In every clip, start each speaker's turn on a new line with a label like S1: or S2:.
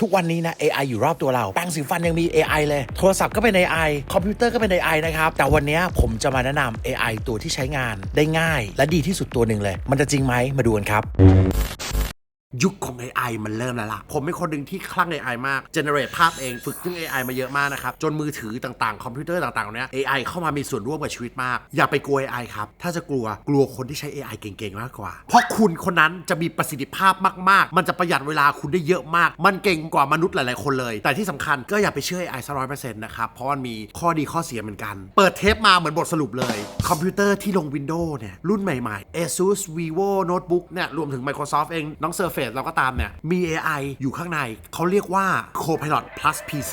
S1: ทุกวันนี้นะ AI อยู่รอบตัวเราแปรงสีฟันยังมี AI เลย โทรศัพท์ก็เป็น AI คอมพิวเตอร์ก็เป็น AI นะครับ แต่วันนี้ผมจะมาแนะนำ AI ตัวที่ใช้งานได้ง่าย และดีที่สุดตัวหนึ่งเลย มันจะจริงไหมมาดูกันครับ
S2: ยุคของ AI มันเริ่มแล้วล่ะ ผมเป็นคนหนึ่งที่คลั่ง AI มาก generate ภาพเอง ฝึกเรื่อง AI มาเยอะมากนะครับ จนมือถือต่างๆ คอมพิวเตอร์ต่างๆเนี้ย AI เข้ามามีส่วนร่วมกับชีวิตมาก อย่าไปกลัว AI ครับ ถ้าจะกลัว กลัวคนที่ใช้ AI เก่งๆ มากกว่า เพราะคุณคนนั้นจะมีประสิทธิภาพมากๆ มันจะประหยัดเวลาคุณได้เยอะมาก มันเก่งกว่ามนุษย์หลายๆ คนเลย แต่ที่สำคัญก็อย่าไปเชื่อ AI ซะร้อยเปอร์เซ็นต์นะครับ เพราะมันมีข้อดีข้อเสียเหมือนกัน เปิดเทปมาเหมือนบทสรุปเลย คอมพิวเตอร์ที่ลง Windows เนี่ย รุ่นใหม่ๆ ASUS Vivo Notebook เนี่ย รวมถึง Microsoft เองน้อง Surface เราก็ตามเนี่ย มี AI อยู่ข้างใน เขาเรียกว่า Copilot Plus PC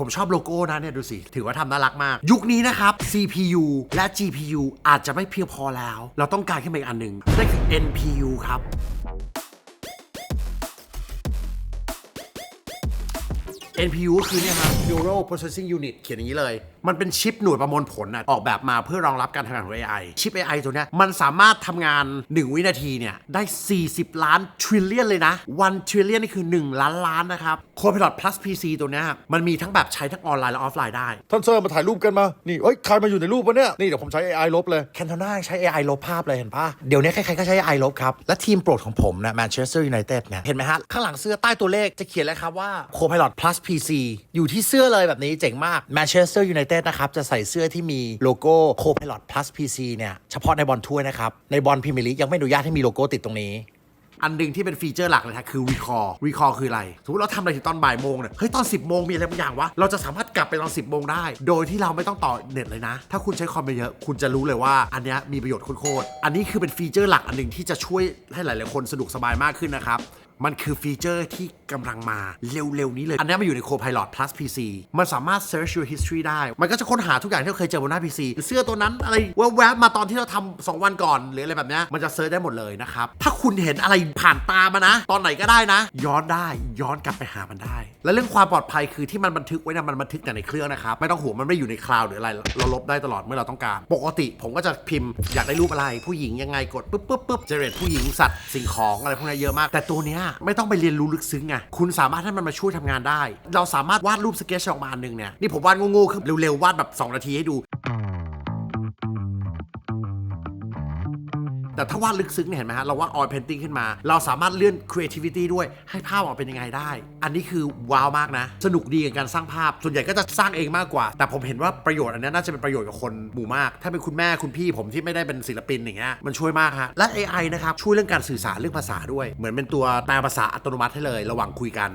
S2: ผมชอบโลโก้นะเนี่ยดูสิ ถือว่าทำน่ารักมาก ยุคนี้นะครับ CPU และ GPU อาจจะไม่เพียงพอแล้ว เราต้องการขึ้นมาอีกอันหนึ่งนั่นคือ NPU ครับ NPU ก็คือเนี่ยครับ Neural Processing Unit เขียนอย่างนี้เลย มันเป็นชิปหน่วยประมวลผลนะออกแบบมาเพื่อรองรับการทำงานของ AI ชิป AI ตัวเนี้ยมันสามารถทำงาน 1 วินาทีเนี่ย ได้ 40 ล้าน trillion เลยนะ1 trillion นี่คือ 1 ล้านล้านนะครับ Copilot Plus PC ตัวเนี้ยมันมีทั้งแบบใช้ทั้งออนไลน์และออฟไลน์ได้
S3: ท่านเซอร์มาถ่ายรูปกันมา นี่เอ้ย ใครมาอยู่ในรูปวะเนี่ย นี่เดี๋ยวผมใช้ AI ลบเลย
S1: แคน o นาใช้ AI ลบภาพเลยเห็นปะเดี๋ยวนี้ใครๆก็ใช้ AI ลบครับ และทีมโปรดของผมนะ Manchester United เนี่ย เห็นไหมฮะ ข้างหลังเสื้อใต้ตัวเลขจะเขียนเลยครับว่า Copilot Plus PC อยู่ที่เสื้อเลยแบบนี้เจ๋งมาก Manchester United นนะครับจะใส่เสื้อที่มีโลโก้ Copilot Plus PC เนี่ยเฉพาะในบอลถ้วยนะครับ ในบอลพรีเมียร์ลีกยังไม่อนุญาตให้มีโลโก้ติดตรงนี้
S2: อันหนึ่งที่เป็นฟีเจอร์หลักเลยนะคือ recall recall คืออะไรสมมติเราทำอะไรถึงตอนบ่ายโมงเนี่ยเฮ้ย ตอน 10 โมงมีอะไรบางอย่างวะ เราจะสามารถกลับไปตอน 10 โมงได้ โดยที่เราไม่ต้องต่อเน็ตเลยนะ ถ้าคุณใช้คอมเยอะ คุณจะรู้เลยว่าอันนี้มีประโยชน์โคตรอันนี้คือเป็นฟีเจอร์หลักอันหนึ่งที่จะช่วยให้หลาย ๆ คนสะดวกสบายมากขึ้นนะครับ มันคือฟีเจอร์ที่ กำลังมาเร็วๆนี้เลย อันนี้มันอยู่ใน Copilot Plus PC มันสามารถ search your history ได้ มันก็จะค้นหาทุกอย่างที่เราเคยเจอบนหน้า PC เสื้อตัวนั้นอะไรแวบๆมาตอนที่เราทำสองวันก่อนหรืออะไรแบบนี้มันจะเซิร์ชได้หมดเลยนะครับ ถ้าคุณเห็นอะไรผ่านตามานะ ตอนไหนก็ได้นะ ย้อนได้ย้อนกลับไปหามันได้ และเรื่องความปลอดภัยคือที่มันบันทึกไว้นะมันบันทึกแต่ในเครื่องนะครับไม่ต้องห่วงมันไม่อยู่ในคลาวด์หรืออะไรเราลบได้ตลอดเมื่อเราต้องการ ปกติผมก็จะพิมพ์อยากได้รูปอะไร ผู้หญิงยังไงกดปุ๊บปุ๊บปุ๊บเจเนเรตผู้หญิงสัตว์สิ่งของอะไรพวกนี้เยอะมาก แต่ตัวเนี้ยไม่ต้องไปเรียนรู้ลึกซึ้งไงคุณสามารถให้มันมาช่วยทำงานได้ เราสามารถวาดรูปสเก็ตออกมาอันหนึ่งเนี่ย นี่ผมวาดโง่ๆคือเร็วๆ วาดแบบ 2 นาทีให้ดู แต่ถ้าวาดลึกซึ้งเนี่ยเห็นไหมฮะเราวาด oil painting ขึ้นมา เราสามารถเลื่อน creativity ด้วยให้ภาพออกเป็นยังไงได้ อันนี้คือว้าวมากนะ สนุกดีกับการสร้างภาพ ส่วนใหญ่ก็จะสร้างเองมากกว่า แต่ผมเห็นว่าประโยชน์อันนี้น่าจะเป็นประโยชน์กับคนหมู่มาก ถ้าเป็นคุณแม่คุณพี่ผมที่ไม่ได้เป็นศิลปินอย่างเงี้ยมันช่วยมากฮะและ AI นะครับช่วยเรื่องการสื่อสารเรื่องภาษาด้วย เหมือนเป็นตัวแปลภาษาอัตโนมัติให้เลย ระหว่างคุยกัน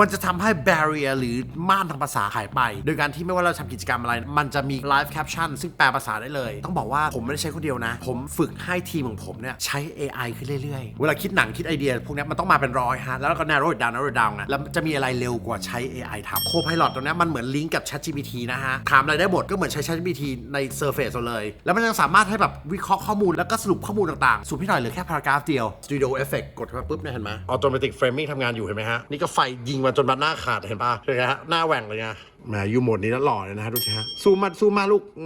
S2: มันจะทำให้ barrier หรือม่านทางภาษาหายไป โดยการที่ไม่ว่าเราทำกิจกรรมอะไร มันจะมี live caption ซึ่งแปลภาษาได้เลย ต้องบอกว่าผมไม่ได้ใช้คนเดียวนะ ผมฝึกให้ทีมของผมเนี่ยใช้ AI ขึ้นเรื่อยๆ เวลาคิดหนังคิดไอเดีย พวกนี้มันต้องมาเป็นร้อยฮะ แล้วก็ narrow it down narrow it down นะแล้วจะมีอะไรเร็วกว่าใช้ AI ทำ Copilot ตัวนี้มันเหมือนลิงก์กับ ChatGPT นะฮะ ถามอะไรได้หมดก็เหมือนใช้ ChatGPT ใน Surface เลย แล้วมันยังสามารถให้แบบวิเคราะห์ข้อมูลแล้วก็สรุปข้อมูลต่างๆสูบพี่หน่อยเหลือแค่ paragraph เดียว Studio Effect กดมาปุ๊บเนี่ยเห็นไหม Automatic Framing ทำงานอยู่เห็นไหมฮะนี่ก็ไฟยิงมาจนบันหน้าขาดเห็นปะเห็นไหมฮะหน้าแหว่งเลยไง มอยู่โหมดนี้แล้วหล่อเลยนะฮะดูสิฮะซูมมาซูมมาลูกอ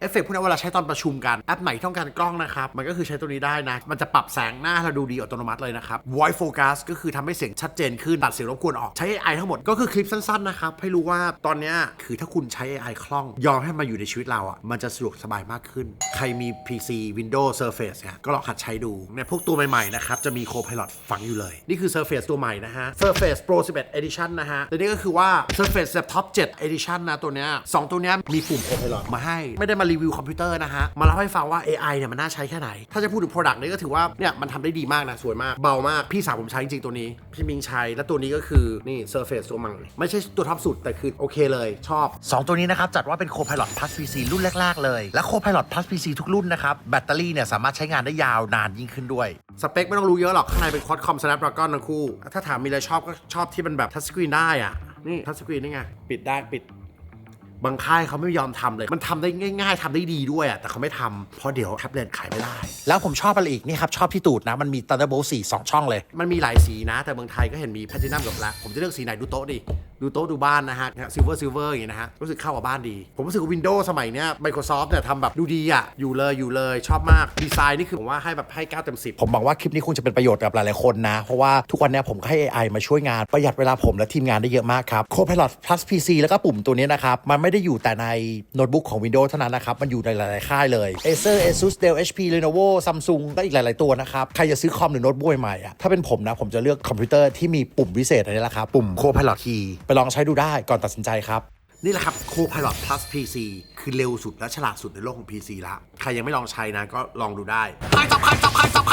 S2: เอฟเฟกต์พวกนี้เวลาใช้ตอนประชุมกัน แอปไหนที่ต้องการกล้องนะครับ มันก็คือใช้ตัวนี้ได้นะ มันจะปรับแสงหน้าให้เราดูดีอัตโนมัติเลยนะครับ Voice Focus ก็คือทำให้เสียงชัดเจนขึ้นตัดเสียงรบกวนออก ใช้ AI ทั้งหมดก็คือคลิปสั้นๆนะครับ ให้รู้ว่าตอนนี้คือถ้าคุณใช้ AI คล่อง ยอมให้มาอยู่ในชีวิตเราอะมันจะสะดวกสบายมากขึ้น ใครมี PC Windows Surface เนี่ยก็ลองหัดใช้ดูเนี่ยพวกตัวใหม่ๆนะครับจะมี Copilot ฝังอยู่เลย นี่คือ Surface ตัวใหม่นะฮะ Surface Pro 11 Edition นะฮะและนี่ก็คือว่า Surface Laptop 7 Edition นะตัวเนี้ยสองตัวเนี้ยมีปุ่ม Copilot มาให้ ไม่ได้มารีวิวคอมพิวเตอร์นะฮะ มาเล่าให้ฟังว่า AI เนี่ยมันน่าใช้แค่ไหน ถ้าจะพูดถึง Product นี้ก็ถือว่าเนี่ยมันทำได้ดีมากนะ สวยมาก เบามาก พี่สาวผมใช้จริงๆตัวนี้ พี่มิงใช้ และตัวนี้ก็คือนี่ Surface ตัวใหม่ไม่ใช่ตัวท็อปสุดแต่คือโอเคเลยชอบ
S1: 2ตัวนี้นะครับ จัดว่าเป็น Copilot Plus PC รุ่นแรก ๆ เลย และ Copilot Plus PC ทุกรุ่นนะครับ แบตเตอรี่เนี่ยสามารถใช้งานได้ยาวนานยิ่งขึ้นด้วย
S2: สเปคไม่ต้องรู้เยอะหรอกข้างในเป็น Qualcomm Snapdragon ทั้งคู่ ถ้าถามมีอะไรชอบก็ชอบที่มันแบบทัชสกรีนได้อะ นี่ทัชสกรีนนี่ไง ปิดได้ปิด บางค่ายเขาไม่ยอมทำเลย มันทำได้ง่าย ๆทำได้ดีด้วยอะแต่เขาไม่ทำเพราะเดี๋ยวแท็บเล็ตขายไม่ได้
S1: แล้วผมชอบอะไรอีกนี่ครับ ชอบที่ตูดนะ มันมี Thunderbolt 4 2ช่องเลย
S2: มันมีหลายสีนะ แต่เมืองไทยก็เห็นมีแพทินัมกับแบล็คผมจะเลือกสีไหนดูโต๊ะดิดูโต๊ะดูบ้านนะฮะซิลเวอร์ซิลเวอร์อย่างนี้นะฮะรู้สึกเข้ากับบ้านดี ผมรู้สึกว่าวินโดว์สมัยเนี้ย Microsoft เนี่ยทำแบบดูดีอะอยู่เลยอยู่เลยชอบมากดีไซน์นี่คือผมว่าให้แบบให้9เต็ม10
S1: ผมหวังว่าคลิปนี้คงจะเป็นประโยชน์กับหลายๆคนนะ เพราะว่าทุกวันเนี้ยผมก็ให้ AI มาช่วยงานประหยัดเวลาผมและทีมงานได้เยอะมากครับ Copilot Plus PC แล้วก็ปุ่มตัวนี้นะครับมันไม่ได้อยู่แต่ในโน้ตบุ๊กของ Windows เท่านั้นนะครับ มันอยู่ในหลาย ๆ ค่ายเลย Acer Asus Dell HP Lenovo Samsung และอีกหลาย ๆ ตัวนะครับ ใครจะซื้อคอมหรือโน้ตบุ๊กใหม่ๆอะถ้าเป็นผมนะ ผมจะเลือกคอมพิวเตอร์ที่มีปุ่มพิเศษอันนี้แหละครับ ปุ่ม Copilot Key ไปลองใช้ดูได้ก่อนตัดสินใจครับ
S2: นี่แหละครับ Copilot Plus PC คือเร็วสุดและฉลาดสุดในโลกของ PC ละใครยังไม่ลองใช้นะก็ลองดูได้ใครจับใครจับใครจับ